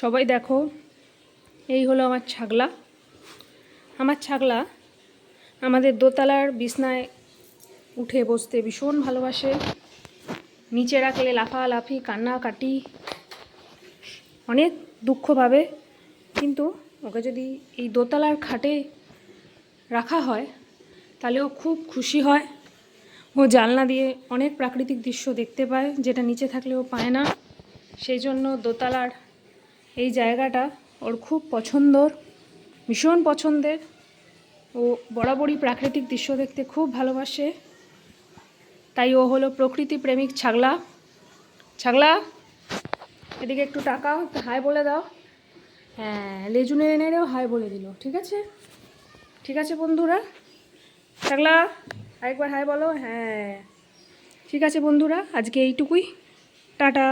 সবাই দেখো, এই হলো আমার ছাগলা। আমার ছাগলা আমাদের দোতলার বিছনায় উঠে বসতে ভীষণ ভালোবাসে। নিচে রাখলে লাফালাফি, কান্নাকাটি, অনেক দুঃখ পাবে। কিন্তু ওকে যদি এই দোতলার খাটে রাখা হয়, তাহলে ও খুব খুশি হয়। ও জানলা দিয়ে অনেক প্রাকৃতিক দৃশ্য দেখতে পায়, যেটা নিচে থাকলে ও পায় না। সেই জন্য দোতলার এই জায়গাটা ওর খুব পছন্দর, ভীষণ পছন্দের। ও বরাবরই প্রাকৃতিক দৃশ্য দেখতে খুব ভালোবাসে। তাই ও হলো প্রকৃতি প্রেমিক ছাগলা। ছাগলা, এদিকে একটু টাকাও হাই বলে দাও। হ্যাঁ লেজু নেড়ে নেড়েও হাই বলে দিল, ঠিক আছে? ঠিক আছে বন্ধুরা? ছাগলা, আরেকবার হাই বলো হ্যাঁ। ঠিক আছে বন্ধুরা, আজকে এইটুকুই। টাটা।